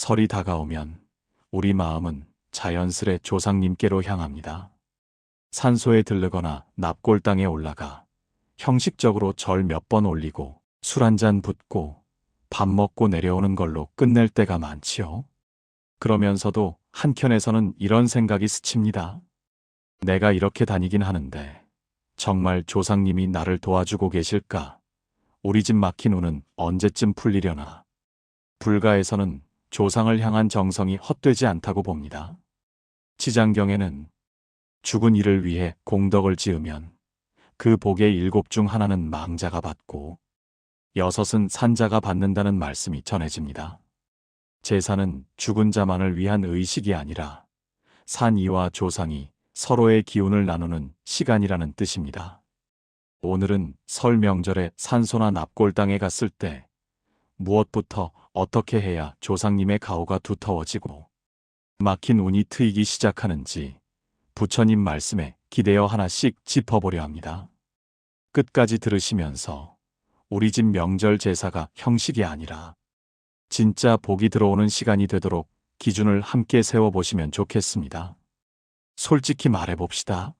설이 다가오면 우리 마음은 자연스레 조상님께로 향합니다. 산소에 들르거나 납골 땅에 올라가 형식적으로 절 몇 번 올리고 술 한 잔 붓고 밥 먹고 내려오는 걸로 끝낼 때가 많지요. 그러면서도 한켠에서는 이런 생각이 스칩니다. 내가 이렇게 다니긴 하는데 정말 조상님이 나를 도와주고 계실까? 우리 집 막힌 운은 언제쯤 풀리려나? 불가에서는 조상을 향한 정성이 헛되지 않다고 봅니다. 치장경에는 죽은 이를 위해 공덕을 지으면 그 복의 일곱 중 하나는 망자가 받고 여섯은 산자가 받는다는 말씀이 전해집니다. 제사는 죽은 자만을 위한 의식이 아니라 산 이와 조상이 서로의 기운을 나누는 시간이라는 뜻입니다. 오늘은 설 명절에 산소나 납골 땅에 갔을 때 무엇부터 어떻게 해야 조상님의 가오가 두터워지고 막힌 운이 트이기 시작하는지 부처님 말씀에 기대어 하나씩 짚어보려 합니다. 끝까지 들으시면서 우리 집 명절 제사가 형식이 아니라 진짜 복이 들어오는 시간이 되도록 기준을 함께 세워보시면 좋겠습니다. 솔직히 말해봅시다.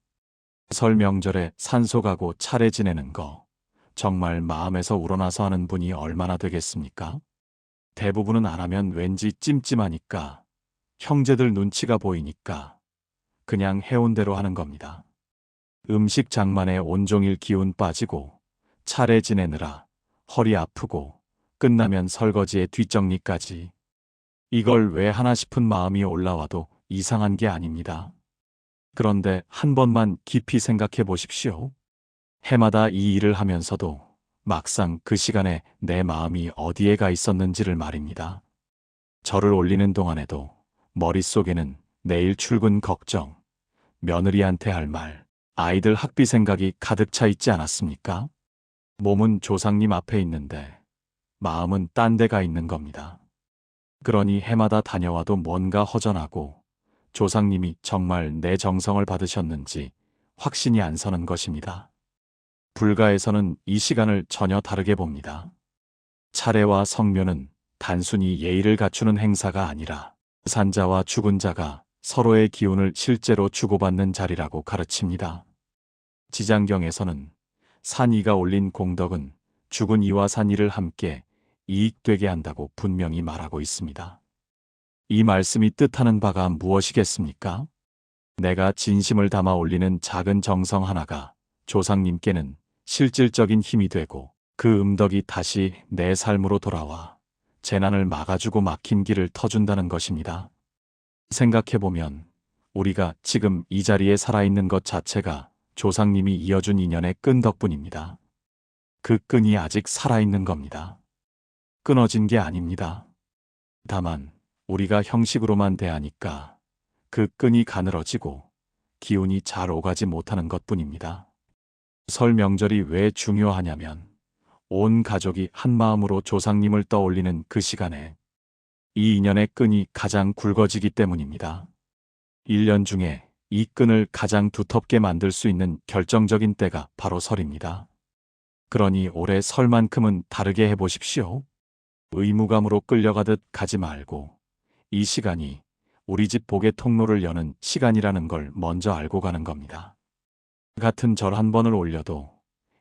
설 명절에 산소 가고 차례 지내는 거 정말 마음에서 우러나서 하는 분이 얼마나 되겠습니까? 대부분은 안 하면 왠지 찜찜하니까 형제들 눈치가 보이니까 그냥 해온 대로 하는 겁니다. 음식 장만에 온종일 기운 빠지고 차례 지내느라 허리 아프고 끝나면 설거지에 뒷정리까지 이걸 왜 하나 싶은 마음이 올라와도 이상한 게 아닙니다. 그런데 한 번만 깊이 생각해 보십시오. 해마다 이 일을 하면서도 막상 그 시간에 내 마음이 어디에 가 있었는지를 말입니다. 절을 올리는 동안에도 머릿속에는 내일 출근 걱정, 며느리한테 할 말, 아이들 학비 생각이 가득 차 있지 않았습니까? 몸은 조상님 앞에 있는데 마음은 딴 데가 있는 겁니다. 그러니 해마다 다녀와도 뭔가 허전하고 조상님이 정말 내 정성을 받으셨는지 확신이 안 서는 것입니다. 불가에서는 이 시간을 전혀 다르게 봅니다. 차례와 성묘는 단순히 예의를 갖추는 행사가 아니라 산자와 죽은 자가 서로의 기운을 실제로 주고받는 자리라고 가르칩니다. 지장경에서는 산이가 올린 공덕은 죽은 이와 산이를 함께 이익되게 한다고 분명히 말하고 있습니다. 이 말씀이 뜻하는 바가 무엇이겠습니까? 내가 진심을 담아 올리는 작은 정성 하나가 조상님께는 실질적인 힘이 되고 그 음덕이 다시 내 삶으로 돌아와 재난을 막아주고 막힌 길을 터준다는 것입니다. 생각해보면 우리가 지금 이 자리에 살아있는 것 자체가 조상님이 이어준 인연의 끈 덕분입니다. 그 끈이 아직 살아있는 겁니다. 끊어진 게 아닙니다. 다만 우리가 형식으로만 대하니까 그 끈이 가늘어지고 기운이 잘 오가지 못하는 것 뿐입니다. 설 명절이 왜 중요하냐면 온 가족이 한 마음으로 조상님을 떠올리는 그 시간에 이 인연의 끈이 가장 굵어지기 때문입니다. 1년 중에 이 끈을 가장 두텁게 만들 수 있는 결정적인 때가 바로 설입니다. 그러니 올해 설만큼은 다르게 해보십시오. 의무감으로 끌려가듯 가지 말고 이 시간이 우리 집 복의 통로를 여는 시간이라는 걸 먼저 알고 가는 겁니다. 같은 절 한 번을 올려도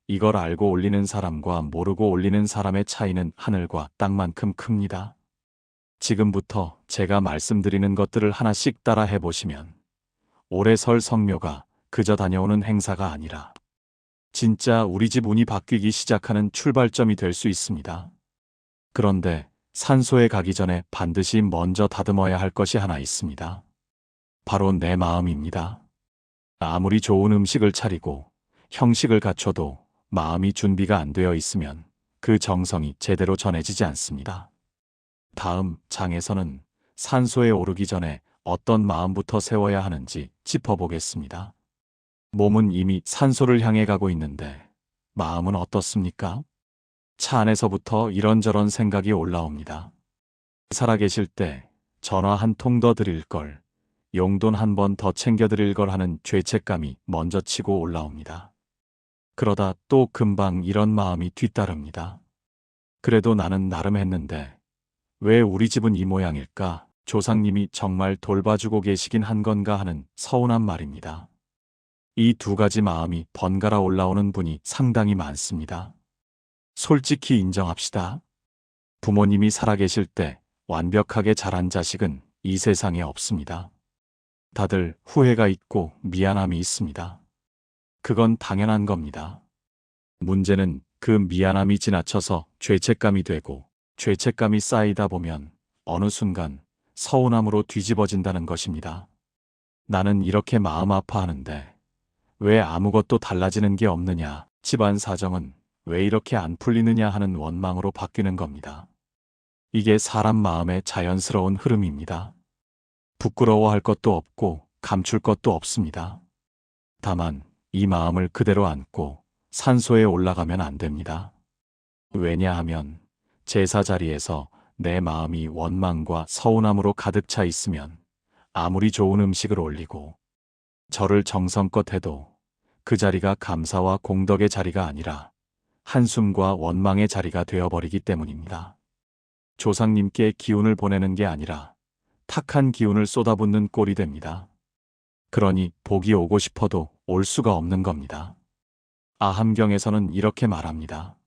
이걸 알고 올리는 사람과 모르고 올리는 사람의 차이는 하늘과 땅만큼 큽니다. 지금부터 제가 말씀드리는 것들을 하나씩 따라 해보시면 올해 설 성묘가 그저 다녀오는 행사가 아니라 진짜 우리 집 운이 바뀌기 시작하는 출발점이 될 수 있습니다. 그런데 산소에 가기 전에 반드시 먼저 다듬어야 할 것이 하나 있습니다. 바로 내 마음입니다. 아무리 좋은 음식을 차리고 형식을 갖춰도 마음이 준비가 안 되어 있으면 그 정성이 제대로 전해지지 않습니다. 다음 장에서는 산소에 오르기 전에 어떤 마음부터 세워야 하는지 짚어보겠습니다. 몸은 이미 산소를 향해 가고 있는데 마음은 어떻습니까? 차 안에서부터 이런저런 생각이 올라옵니다. 살아계실 때 전화 한 통 더 드릴 걸, 용돈 한 번 더 챙겨드릴 걸 하는 죄책감이 먼저 치고 올라옵니다. 그러다 또 금방 이런 마음이 뒤따릅니다. 그래도 나는 나름 했는데 왜 우리 집은 이 모양일까? 조상님이 정말 돌봐주고 계시긴 한 건가 하는 서운한 말입니다. 이 두 가지 마음이 번갈아 올라오는 분이 상당히 많습니다. 솔직히 인정합시다. 부모님이 살아계실 때 완벽하게 자란 자식은 이 세상에 없습니다. 다들 후회가 있고 미안함이 있습니다. 그건 당연한 겁니다. 문제는 그 미안함이 지나쳐서 죄책감이 되고 죄책감이 쌓이다 보면 어느 순간 서운함으로 뒤집어진다는 것입니다. 나는 이렇게 마음 아파하는데 왜 아무것도 달라지는 게 없느냐, 집안 사정은 왜 이렇게 안 풀리느냐 하는 원망으로 바뀌는 겁니다. 이게 사람 마음의 자연스러운 흐름입니다. 부끄러워할 것도 없고 감출 것도 없습니다. 다만 이 마음을 그대로 안고 산소에 올라가면 안 됩니다. 왜냐하면 제사 자리에서 내 마음이 원망과 서운함으로 가득 차 있으면 아무리 좋은 음식을 올리고 절을 정성껏 해도 그 자리가 감사와 공덕의 자리가 아니라 한숨과 원망의 자리가 되어버리기 때문입니다. 조상님께 기운을 보내는 게 아니라 탁한 기운을 쏟아붓는 꼴이 됩니다. 그러니 복이 오고 싶어도 올 수가 없는 겁니다. 아함경에서는 이렇게 말합니다.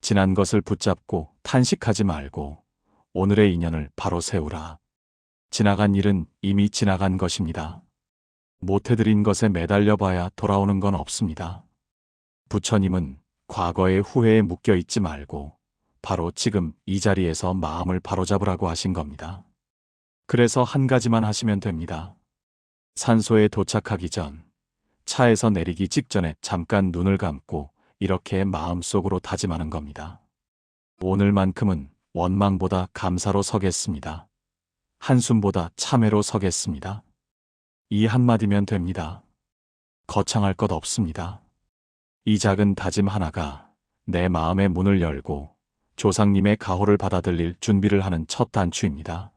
지난 것을 붙잡고 탄식하지 말고 오늘의 인연을 바로 세우라. 지나간 일은 이미 지나간 것입니다. 못해드린 것에 매달려 봐야 돌아오는 건 없습니다. 부처님은 과거의 후회에 묶여 있지 말고 바로 지금 이 자리에서 마음을 바로잡으라고 하신 겁니다. 그래서 한 가지만 하시면 됩니다. 산소에 도착하기 전 차에서 내리기 직전에 잠깐 눈을 감고 이렇게 마음속으로 다짐하는 겁니다. 오늘만큼은 원망보다 감사로 서겠습니다. 한숨보다 참회로 서겠습니다. 이 한마디면 됩니다. 거창할 것 없습니다. 이 작은 다짐 하나가 내 마음의 문을 열고 조상님의 가호를 받아들일 준비를 하는 첫 단추입니다.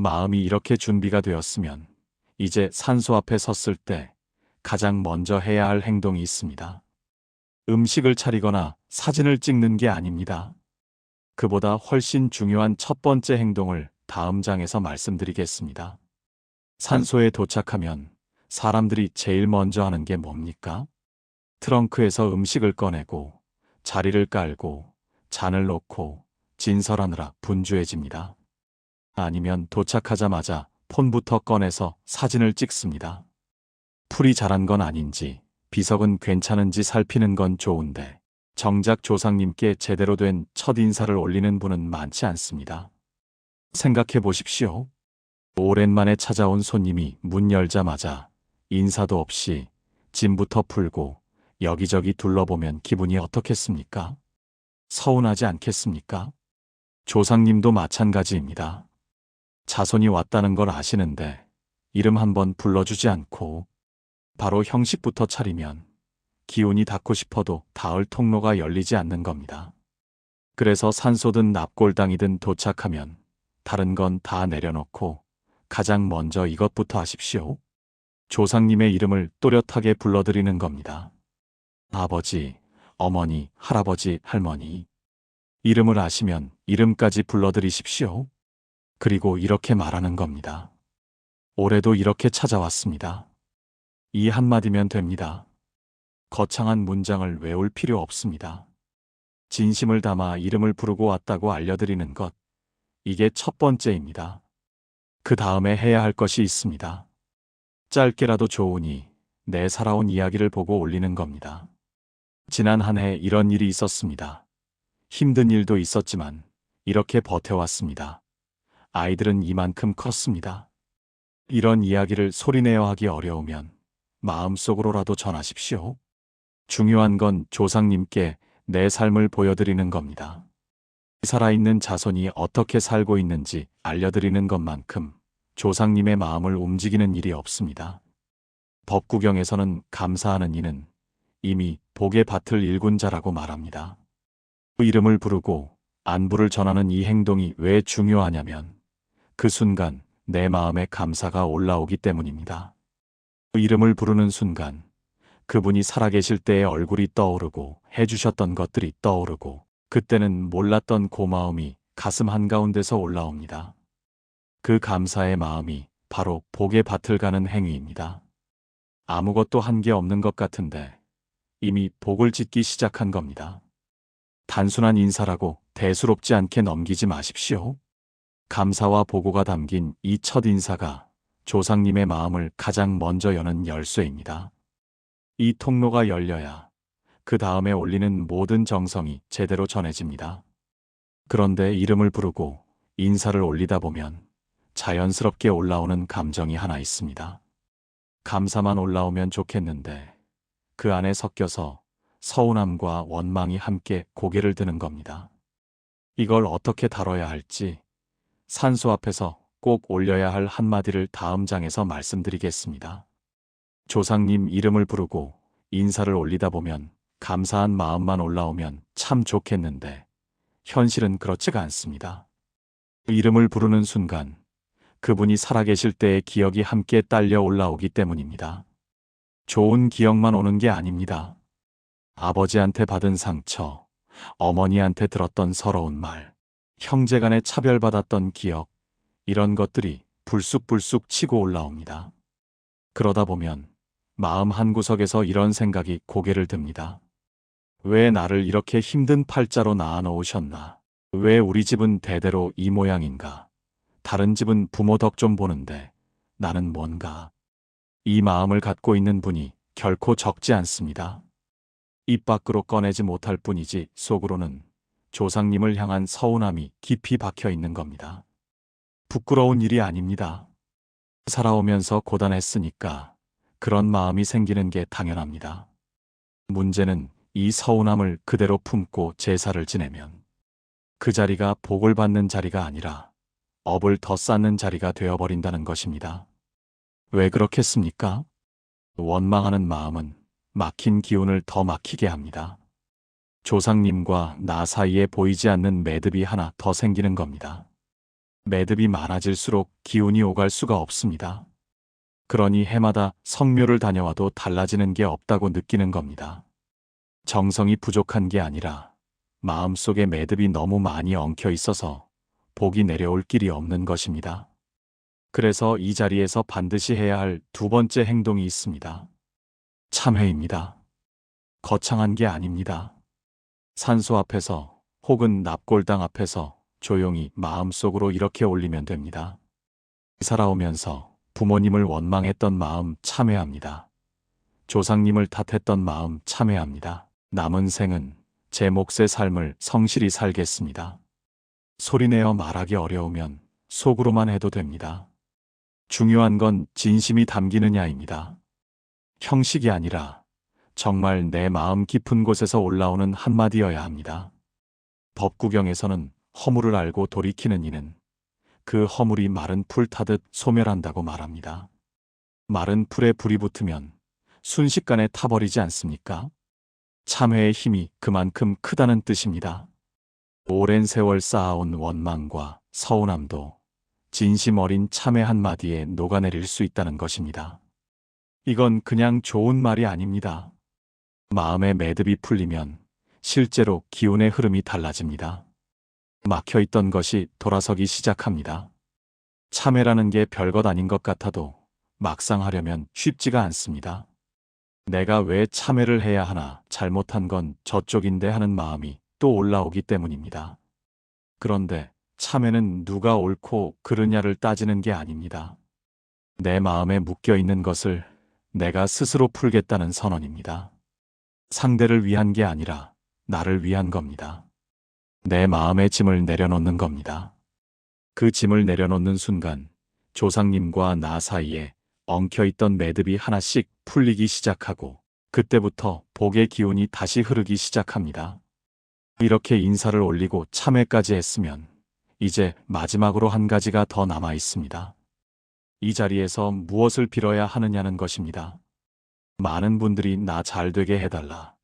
마음이 이렇게 준비가 되었으면 이제 산소 앞에 섰을 때 가장 먼저 해야 할 행동이 있습니다. 음식을 차리거나 사진을 찍는 게 아닙니다. 그보다 훨씬 중요한 첫 번째 행동을 다음 장에서 말씀드리겠습니다. 산소에 도착하면 사람들이 제일 먼저 하는 게 뭡니까? 트렁크에서 음식을 꺼내고 자리를 깔고 잔을 놓고 진설하느라 분주해집니다. 아니면 도착하자마자 폰부터 꺼내서 사진을 찍습니다. 풀이 자란 건 아닌지 비석은 괜찮은지 살피는 건 좋은데 정작 조상님께 제대로 된 첫 인사를 올리는 분은 많지 않습니다. 생각해 보십시오. 오랜만에 찾아온 손님이 문 열자마자 인사도 없이 짐부터 풀고 여기저기 둘러보면 기분이 어떻겠습니까? 서운하지 않겠습니까? 조상님도 마찬가지입니다. 자손이 왔다는 걸 아시는데 이름 한번 불러주지 않고 바로 형식부터 차리면 기운이 닿고 싶어도 닿을 통로가 열리지 않는 겁니다. 그래서 산소든 납골당이든 도착하면 다른 건 다 내려놓고 가장 먼저 이것부터 하십시오. 조상님의 이름을 또렷하게 불러드리는 겁니다. 아버지, 어머니, 할아버지, 할머니. 이름을 아시면 이름까지 불러드리십시오. 그리고 이렇게 말하는 겁니다. 올해도 이렇게 찾아왔습니다. 이 한마디면 됩니다. 거창한 문장을 외울 필요 없습니다. 진심을 담아 이름을 부르고 왔다고 알려드리는 것. 이게 첫 번째입니다. 그 다음에 해야 할 것이 있습니다. 짧게라도 좋으니 내 살아온 이야기를 보고 올리는 겁니다. 지난 한 해 이런 일이 있었습니다. 힘든 일도 있었지만 이렇게 버텨왔습니다. 아이들은 이만큼 컸습니다. 이런 이야기를 소리내어 하기 어려우면 마음속으로라도 전하십시오. 중요한 건 조상님께 내 삶을 보여드리는 겁니다. 살아있는 자손이 어떻게 살고 있는지 알려드리는 것만큼 조상님의 마음을 움직이는 일이 없습니다. 법구경에서는 감사하는 이는 이미 복의 밭을 일군 자라고 말합니다. 그 이름을 부르고 안부를 전하는 이 행동이 왜 중요하냐면 그 순간 내 마음에 감사가 올라오기 때문입니다. 그 이름을 부르는 순간 그분이 살아계실 때의 얼굴이 떠오르고 해주셨던 것들이 떠오르고 그때는 몰랐던 고마움이 가슴 한가운데서 올라옵니다. 그 감사의 마음이 바로 복의 밭을 가는 행위입니다. 아무것도 한 게 없는 것 같은데 이미 복을 짓기 시작한 겁니다. 단순한 인사라고 대수롭지 않게 넘기지 마십시오. 감사와 보고가 담긴 이 첫 인사가 조상님의 마음을 가장 먼저 여는 열쇠입니다. 이 통로가 열려야 그 다음에 올리는 모든 정성이 제대로 전해집니다. 그런데 이름을 부르고 인사를 올리다 보면 자연스럽게 올라오는 감정이 하나 있습니다. 감사만 올라오면 좋겠는데 그 안에 섞여서 서운함과 원망이 함께 고개를 드는 겁니다. 이걸 어떻게 다뤄야 할지 산소 앞에서 꼭 올려야 할 한마디를 다음 장에서 말씀드리겠습니다. 조상님 이름을 부르고 인사를 올리다 보면 감사한 마음만 올라오면 참 좋겠는데 현실은 그렇지가 않습니다. 이름을 부르는 순간 그분이 살아계실 때의 기억이 함께 딸려 올라오기 때문입니다. 좋은 기억만 오는 게 아닙니다. 아버지한테 받은 상처, 어머니한테 들었던 서러운 말, 형제간에 차별받았던 기억, 이런 것들이 불쑥불쑥 치고 올라옵니다. 그러다 보면 마음 한구석에서 이런 생각이 고개를 듭니다. 왜 나를 이렇게 힘든 팔자로 낳아 놓으셨나? 왜 우리 집은 대대로 이 모양인가? 다른 집은 부모 덕 좀 보는데 나는 뭔가? 이 마음을 갖고 있는 분이 결코 적지 않습니다. 입 밖으로 꺼내지 못할 뿐이지 속으로는 조상님을 향한 서운함이 깊이 박혀 있는 겁니다. 부끄러운 일이 아닙니다. 살아오면서 고단했으니까 그런 마음이 생기는 게 당연합니다. 문제는 이 서운함을 그대로 품고 제사를 지내면 그 자리가 복을 받는 자리가 아니라 업을 더 쌓는 자리가 되어버린다는 것입니다. 왜 그렇겠습니까? 원망하는 마음은 막힌 기운을 더 막히게 합니다. 조상님과 나 사이에 보이지 않는 매듭이 하나 더 생기는 겁니다. 매듭이 많아질수록 기운이 오갈 수가 없습니다. 그러니 해마다 성묘를 다녀와도 달라지는 게 없다고 느끼는 겁니다. 정성이 부족한 게 아니라 마음속에 매듭이 너무 많이 엉켜 있어서 복이 내려올 길이 없는 것입니다. 그래서 이 자리에서 반드시 해야 할 두 번째 행동이 있습니다. 참회입니다. 거창한 게 아닙니다. 산소 앞에서 혹은 납골당 앞에서 조용히 마음속으로 이렇게 올리면 됩니다. 살아오면서 부모님을 원망했던 마음 참회합니다. 조상님을 탓했던 마음 참회합니다. 남은 생은 제 몫의 삶을 성실히 살겠습니다. 소리내어 말하기 어려우면 속으로만 해도 됩니다. 중요한 건 진심이 담기느냐입니다. 형식이 아니라 정말 내 마음 깊은 곳에서 올라오는 한마디여야 합니다. 법구경에서는 허물을 알고 돌이키는 이는 그 허물이 마른 풀 타듯 소멸한다고 말합니다. 마른 풀에 불이 붙으면 순식간에 타버리지 않습니까? 참회의 힘이 그만큼 크다는 뜻입니다. 오랜 세월 쌓아온 원망과 서운함도 진심 어린 참회 한마디에 녹아내릴 수 있다는 것입니다. 이건 그냥 좋은 말이 아닙니다. 마음의 매듭이 풀리면 실제로 기운의 흐름이 달라집니다. 막혀있던 것이 돌아서기 시작합니다. 참회라는 게 별것 아닌 것 같아도 막상 하려면 쉽지가 않습니다. 내가 왜 참회를 해야 하나 잘못한 건 저쪽인데 하는 마음이 또 올라오기 때문입니다. 그런데 참회는 누가 옳고 그르냐를 따지는 게 아닙니다. 내 마음에 묶여 있는 것을 내가 스스로 풀겠다는 선언입니다. 상대를 위한 게 아니라 나를 위한 겁니다. 내 마음의 짐을 내려놓는 겁니다. 그 짐을 내려놓는 순간 조상님과 나 사이에 엉켜있던 매듭이 하나씩 풀리기 시작하고 그때부터 복의 기운이 다시 흐르기 시작합니다. 이렇게 인사를 올리고 참회까지 했으면 이제 마지막으로 한 가지가 더 남아 있습니다. 이 자리에서 무엇을 빌어야 하느냐는 것입니다. 많은 분들이 나 잘 되게 해달라,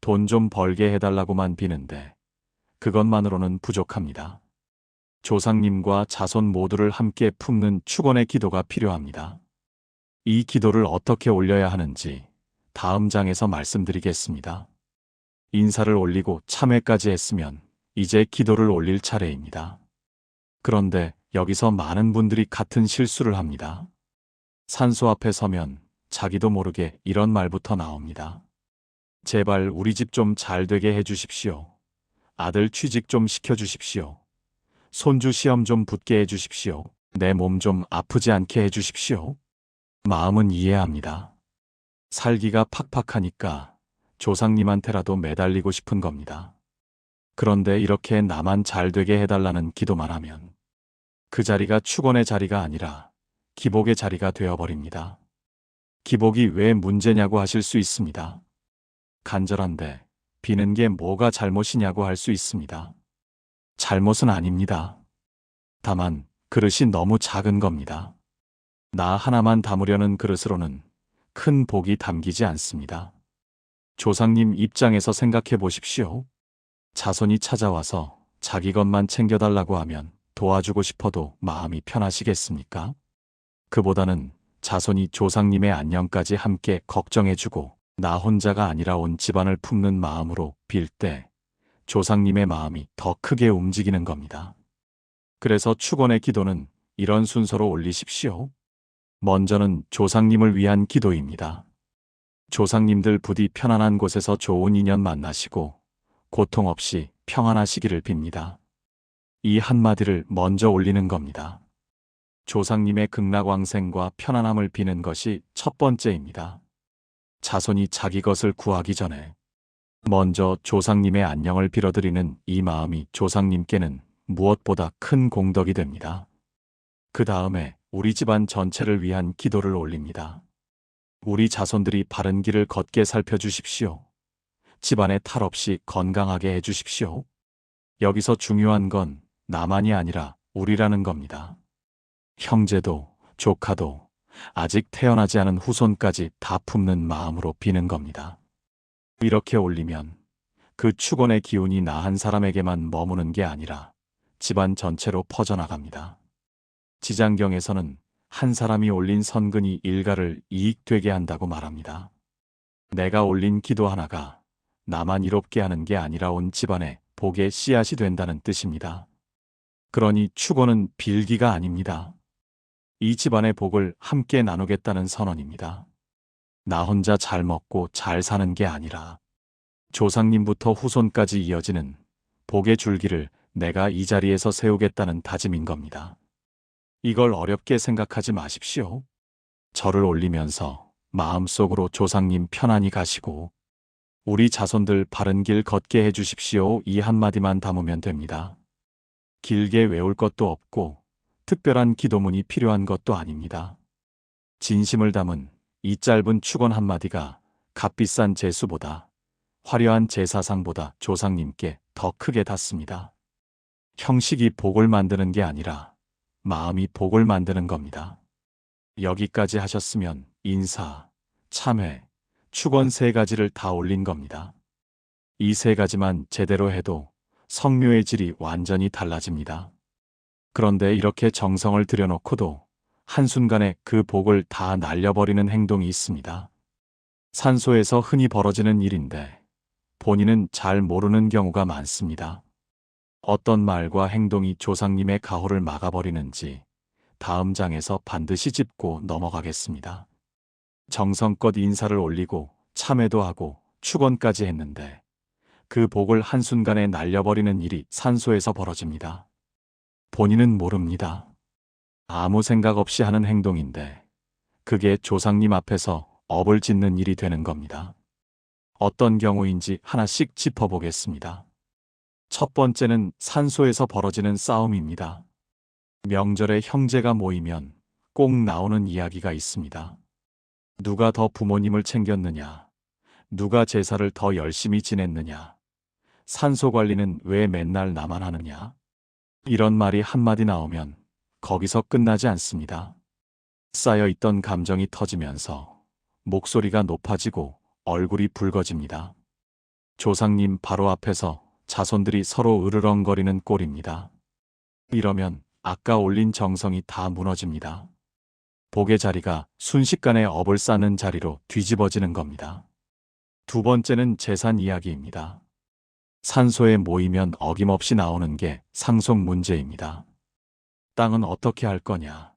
돈 좀 벌게 해달라고만 비는데 그것만으로는 부족합니다. 조상님과 자손 모두를 함께 품는 축원의 기도가 필요합니다. 이 기도를 어떻게 올려야 하는지 다음 장에서 말씀드리겠습니다. 인사를 올리고 참회까지 했으면 이제 기도를 올릴 차례입니다. 그런데 여기서 많은 분들이 같은 실수를 합니다. 산소 앞에 서면 자기도 모르게 이런 말부터 나옵니다. 제발 우리 집 좀 잘 되게 해 주십시오. 아들 취직 좀 시켜 주십시오. 손주 시험 좀 붙게 해 주십시오. 내 몸 좀 아프지 않게 해 주십시오. 마음은 이해합니다. 살기가 팍팍하니까 조상님한테라도 매달리고 싶은 겁니다. 그런데 이렇게 나만 잘 되게 해달라는 기도만 하면 그 자리가 축원의 자리가 아니라 기복의 자리가 되어버립니다. 기복이 왜 문제냐고 하실 수 있습니다. 간절한데 비는 게 뭐가 잘못이냐고 할 수 있습니다. 잘못은 아닙니다. 다만 그릇이 너무 작은 겁니다. 나 하나만 담으려는 그릇으로는 큰 복이 담기지 않습니다. 조상님 입장에서 생각해 보십시오. 자손이 찾아와서 자기 것만 챙겨달라고 하면 도와주고 싶어도 마음이 편하시겠습니까? 그보다는 자손이 조상님의 안녕까지 함께 걱정해주고 나 혼자가 아니라 온 집안을 품는 마음으로 빌 때 조상님의 마음이 더 크게 움직이는 겁니다. 그래서 축원의 기도는 이런 순서로 올리십시오. 먼저는 조상님을 위한 기도입니다. 조상님들 부디 편안한 곳에서 좋은 인연 만나시고 고통 없이 평안하시기를 빕니다. 이 한마디를 먼저 올리는 겁니다. 조상님의 극락왕생과 편안함을 비는 것이 첫 번째입니다. 자손이 자기 것을 구하기 전에 먼저 조상님의 안녕을 빌어드리는 이 마음이 조상님께는 무엇보다 큰 공덕이 됩니다. 그 다음에 우리 집안 전체를 위한 기도를 올립니다. 우리 자손들이 바른 길을 걷게 살펴주십시오. 집안에 탈 없이 건강하게 해주십시오. 여기서 중요한 건 나만이 아니라 우리라는 겁니다. 형제도, 조카도, 아직 태어나지 않은 후손까지 다 품는 마음으로 비는 겁니다. 이렇게 올리면 그 축원의 기운이 나 한 사람에게만 머무는 게 아니라 집안 전체로 퍼져나갑니다. 지장경에서는 한 사람이 올린 선근이 일가를 이익되게 한다고 말합니다. 내가 올린 기도 하나가 나만 이롭게 하는 게 아니라 온 집안에 복의 씨앗이 된다는 뜻입니다. 그러니 축원은 빌기가 아닙니다. 이 집안의 복을 함께 나누겠다는 선언입니다. 나 혼자 잘 먹고 잘 사는 게 아니라 조상님부터 후손까지 이어지는 복의 줄기를 내가 이 자리에서 세우겠다는 다짐인 겁니다. 이걸 어렵게 생각하지 마십시오. 절을 올리면서 마음속으로 조상님 편안히 가시고 우리 자손들 바른 길 걷게 해 주십시오. 이 한마디만 담으면 됩니다. 길게 외울 것도 없고 특별한 기도문이 필요한 것도 아닙니다. 진심을 담은 이 짧은 축원 한마디가 값비싼 제수보다 화려한 제사상보다 조상님께 더 크게 닿습니다. 형식이 복을 만드는 게 아니라 마음이 복을 만드는 겁니다. 여기까지 하셨으면 인사, 참회, 축원 세 가지를 다 올린 겁니다. 이 세 가지만 제대로 해도 성묘의 질이 완전히 달라집니다. 그런데 이렇게 정성을 들여놓고도 한순간에 그 복을 다 날려버리는 행동이 있습니다. 산소에서 흔히 벌어지는 일인데 본인은 잘 모르는 경우가 많습니다. 어떤 말과 행동이 조상님의 가호를 막아버리는지 다음 장에서 반드시 짚고 넘어가겠습니다. 정성껏 인사를 올리고 참회도 하고 축원까지 했는데 그 복을 한순간에 날려버리는 일이 산소에서 벌어집니다. 본인은 모릅니다. 아무 생각 없이 하는 행동인데 그게 조상님 앞에서 업을 짓는 일이 되는 겁니다. 어떤 경우인지 하나씩 짚어보겠습니다. 첫 번째는 산소에서 벌어지는 싸움입니다. 명절에 형제가 모이면 꼭 나오는 이야기가 있습니다. 누가 더 부모님을 챙겼느냐, 누가 제사를 더 열심히 지냈느냐, 산소 관리는 왜 맨날 나만 하느냐. 이런 말이 한마디 나오면 거기서 끝나지 않습니다. 쌓여있던 감정이 터지면서 목소리가 높아지고 얼굴이 붉어집니다. 조상님 바로 앞에서 자손들이 서로 으르렁거리는 꼴입니다. 이러면 아까 올린 정성이 다 무너집니다. 복의 자리가 순식간에 업을 쌓는 자리로 뒤집어지는 겁니다. 두 번째는 재산 이야기입니다. 산소에 모이면 어김없이 나오는 게 상속 문제입니다. 땅은 어떻게 할 거냐?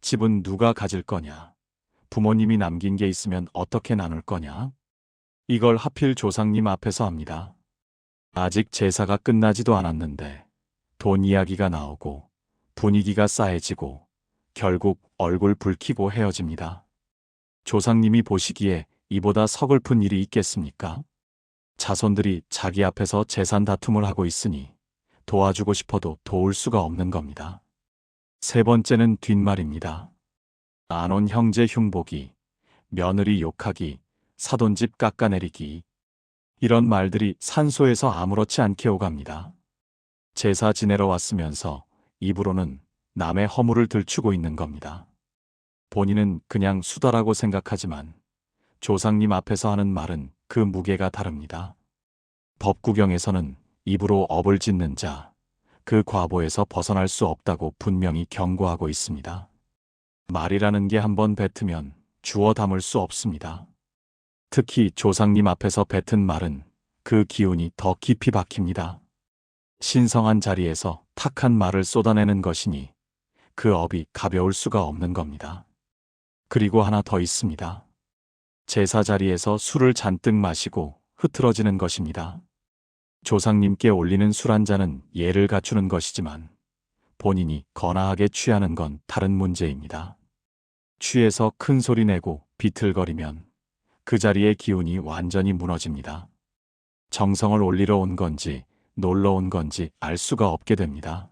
집은 누가 가질 거냐? 부모님이 남긴 게 있으면 어떻게 나눌 거냐? 이걸 하필 조상님 앞에서 합니다. 아직 제사가 끝나지도 않았는데 돈 이야기가 나오고 분위기가 싸해지고 결국 얼굴 붉히고 헤어집니다. 조상님이 보시기에 이보다 서글픈 일이 있겠습니까? 자손들이 자기 앞에서 재산 다툼을 하고 있으니 도와주고 싶어도 도울 수가 없는 겁니다. 세 번째는 뒷말입니다. 안온 형제 흉보기, 며느리 욕하기, 사돈집 깎아내리기. 이런 말들이 산소에서 아무렇지 않게 오갑니다. 제사 지내러 왔으면서 입으로는 남의 허물을 들추고 있는 겁니다. 본인은 그냥 수다라고 생각하지만 조상님 앞에서 하는 말은 그 무게가 다릅니다. 법구경에서는 입으로 업을 짓는 자, 그 과보에서 벗어날 수 없다고 분명히 경고하고 있습니다. 말이라는 게 한번 뱉으면 주워 담을 수 없습니다. 특히 조상님 앞에서 뱉은 말은 그 기운이 더 깊이 박힙니다. 신성한 자리에서 탁한 말을 쏟아내는 것이니 그 업이 가벼울 수가 없는 겁니다. 그리고 하나 더 있습니다. 제사 자리에서 술을 잔뜩 마시고 흐트러지는 것입니다. 조상님께 올리는 술 한 잔은 예를 갖추는 것이지만 본인이 거나하게 취하는 건 다른 문제입니다. 취해서 큰 소리 내고 비틀거리면 그 자리의 기운이 완전히 무너집니다. 정성을 올리러 온 건지 놀러 온 건지 알 수가 없게 됩니다.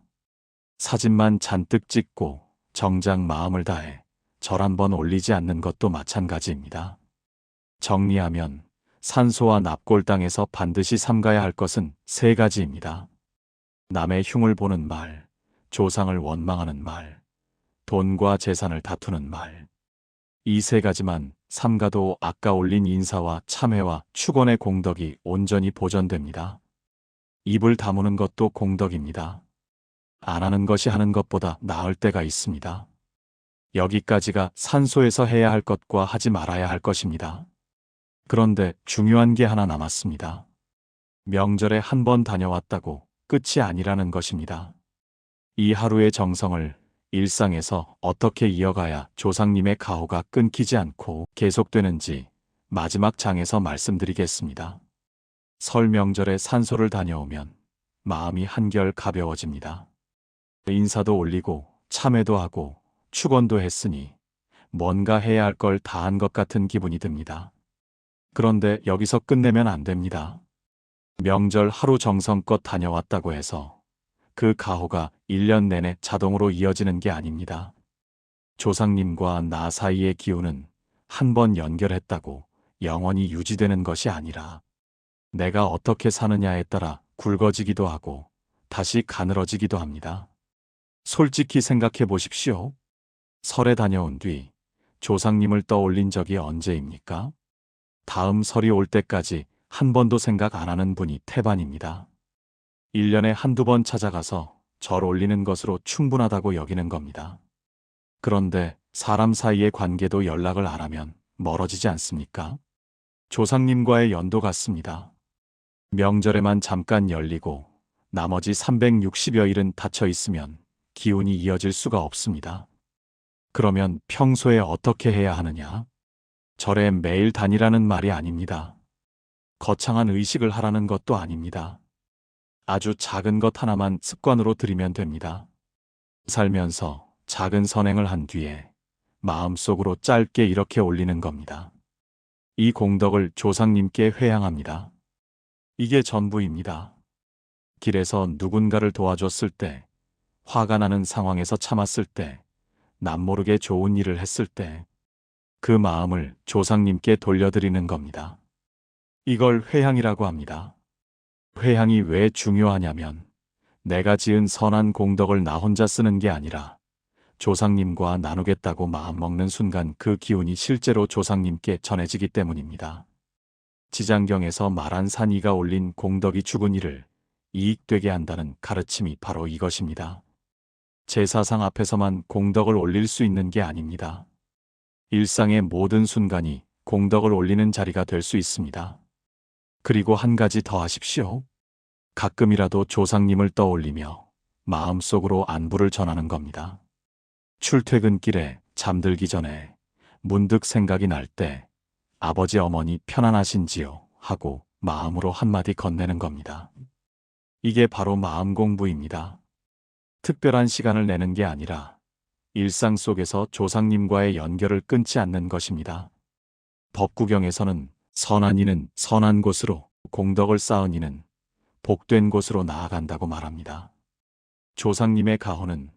사진만 잔뜩 찍고 정작 마음을 다해 절 한번 올리지 않는 것도 마찬가지입니다. 정리하면 산소와 납골 땅에서 반드시 삼가야 할 것은 세 가지입니다. 남의 흉을 보는 말, 조상을 원망하는 말, 돈과 재산을 다투는 말. 이 세 가지만 삼가도 아까 올린 인사와 참회와 축원의 공덕이 온전히 보전됩니다. 입을 다무는 것도 공덕입니다. 안 하는 것이 하는 것보다 나을 때가 있습니다. 여기까지가 산소에서 해야 할 것과 하지 말아야 할 것입니다. 그런데 중요한 게 하나 남았습니다. 명절에 한 번 다녀왔다고 끝이 아니라는 것입니다. 이 하루의 정성을 일상에서 어떻게 이어가야 조상님의 가호가 끊기지 않고 계속되는지 마지막 장에서 말씀드리겠습니다. 설 명절에 산소를 다녀오면 마음이 한결 가벼워집니다. 인사도 올리고 참회도 하고 축원도 했으니 뭔가 해야 할 걸 다 한 것 같은 기분이 듭니다. 그런데 여기서 끝내면 안 됩니다. 명절 하루 정성껏 다녀왔다고 해서 그 가호가 1년 내내 자동으로 이어지는 게 아닙니다. 조상님과 나 사이의 기운은 한 번 연결했다고 영원히 유지되는 것이 아니라 내가 어떻게 사느냐에 따라 굵어지기도 하고 다시 가늘어지기도 합니다. 솔직히 생각해 보십시오. 설에 다녀온 뒤 조상님을 떠올린 적이 언제입니까? 다음 설이 올 때까지 한 번도 생각 안 하는 분이 태반입니다. 1년에 한두 번 찾아가서 절 올리는 것으로 충분하다고 여기는 겁니다. 그런데 사람 사이의 관계도 연락을 안 하면 멀어지지 않습니까? 조상님과의 연도 같습니다. 명절에만 잠깐 열리고 나머지 360여 일은 닫혀 있으면 기운이 이어질 수가 없습니다. 그러면 평소에 어떻게 해야 하느냐? 절에 매일 다니라는 말이 아닙니다. 거창한 의식을 하라는 것도 아닙니다. 아주 작은 것 하나만 습관으로 들이면 됩니다. 살면서 작은 선행을 한 뒤에 마음속으로 짧게 이렇게 올리는 겁니다. 이 공덕을 조상님께 회양합니다. 이게 전부입니다. 길에서 누군가를 도와줬을 때, 화가 나는 상황에서 참았을 때, 남모르게 좋은 일을 했을 때, 그 마음을 조상님께 돌려드리는 겁니다. 이걸 회향이라고 합니다. 회향이 왜 중요하냐면 내가 지은 선한 공덕을 나 혼자 쓰는 게 아니라 조상님과 나누겠다고 마음먹는 순간 그 기운이 실제로 조상님께 전해지기 때문입니다. 지장경에서 말한 산이가 올린 공덕이 죽은 이를 이익되게 한다는 가르침이 바로 이것입니다. 제사상 앞에서만 공덕을 올릴 수 있는 게 아닙니다. 일상의 모든 순간이 공덕을 올리는 자리가 될 수 있습니다. 그리고 한 가지 더 하십시오. 가끔이라도 조상님을 떠올리며 마음속으로 안부를 전하는 겁니다. 출퇴근길에 잠들기 전에 문득 생각이 날 때 아버지 어머니 편안하신지요 하고 마음으로 한마디 건네는 겁니다. 이게 바로 마음 공부입니다. 특별한 시간을 내는 게 아니라 일상 속에서 조상님과의 연결을 끊지 않는 것입니다. 법구경에서는 선한 이는 선한 곳으로 공덕을 쌓은 이는 복된 곳으로 나아간다고 말합니다. 조상님의 가호는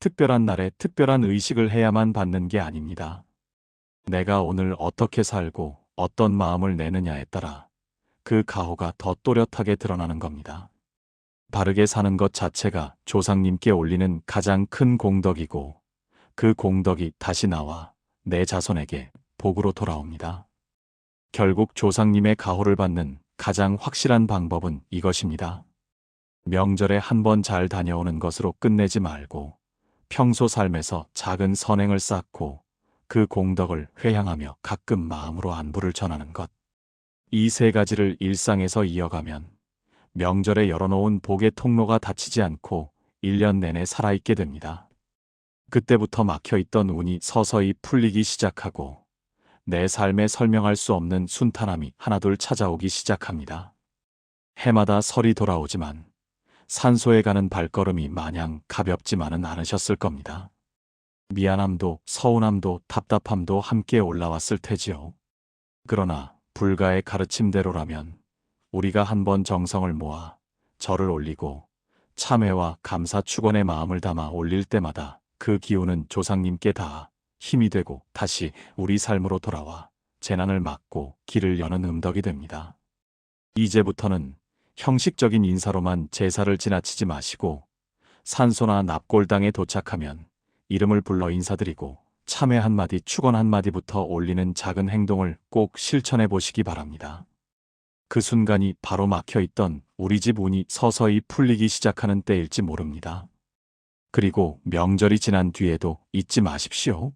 특별한 날에 특별한 의식을 해야만 받는 게 아닙니다. 내가 오늘 어떻게 살고 어떤 마음을 내느냐에 따라 그 가호가 더 또렷하게 드러나는 겁니다. 바르게 사는 것 자체가 조상님께 올리는 가장 큰 공덕이고 그 공덕이 다시 나와 내 자손에게 복으로 돌아옵니다. 결국 조상님의 가호를 받는 가장 확실한 방법은 이것입니다. 명절에 한 번 잘 다녀오는 것으로 끝내지 말고 평소 삶에서 작은 선행을 쌓고 그 공덕을 회향하며 가끔 마음으로 안부를 전하는 것. 이 세 가지를 일상에서 이어가면 명절에 열어놓은 복의 통로가 닫히지 않고 1년 내내 살아있게 됩니다. 그때부터 막혀있던 운이 서서히 풀리기 시작하고 내 삶에 설명할 수 없는 순탄함이 하나둘 찾아오기 시작합니다. 해마다 설이 돌아오지만 산소에 가는 발걸음이 마냥 가볍지만은 않으셨을 겁니다. 미안함도 서운함도 답답함도 함께 올라왔을 테지요. 그러나 불가의 가르침대로라면 우리가 한번 정성을 모아 절을 올리고 참회와 감사 축원의 마음을 담아 올릴 때마다 그 기운은 조상님께 닿아 힘이 되고 다시 우리 삶으로 돌아와 재난을 막고 길을 여는 음덕이 됩니다. 이제부터는 형식적인 인사로만 제사를 지나치지 마시고 산소나 납골당에 도착하면 이름을 불러 인사드리고 참회 한마디 축원 한마디부터 올리는 작은 행동을 꼭 실천해 보시기 바랍니다. 그 순간이 바로 막혀 있던 우리 집 운이 서서히 풀리기 시작하는 때일지 모릅니다. 그리고 명절이 지난 뒤에도 잊지 마십시오.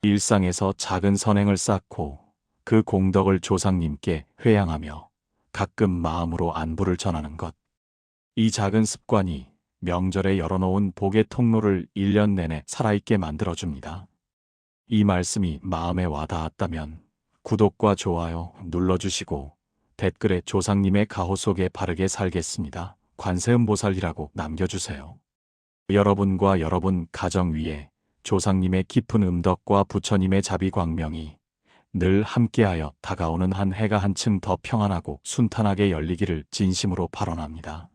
일상에서 작은 선행을 쌓고 그 공덕을 조상님께 회양하며 가끔 마음으로 안부를 전하는 것. 이 작은 습관이 명절에 열어놓은 복의 통로를 1년 내내 살아있게 만들어줍니다. 이 말씀이 마음에 와닿았다면 구독과 좋아요 눌러주시고 댓글에 조상님의 가호 속에 바르게 살겠습니다. 관세음보살이라고 남겨주세요. 여러분과 여러분 가정 위에 조상님의 깊은 음덕과 부처님의 자비 광명이 늘 함께하여 다가오는 한 해가 한층 더 평안하고 순탄하게 열리기를 진심으로 발언합니다.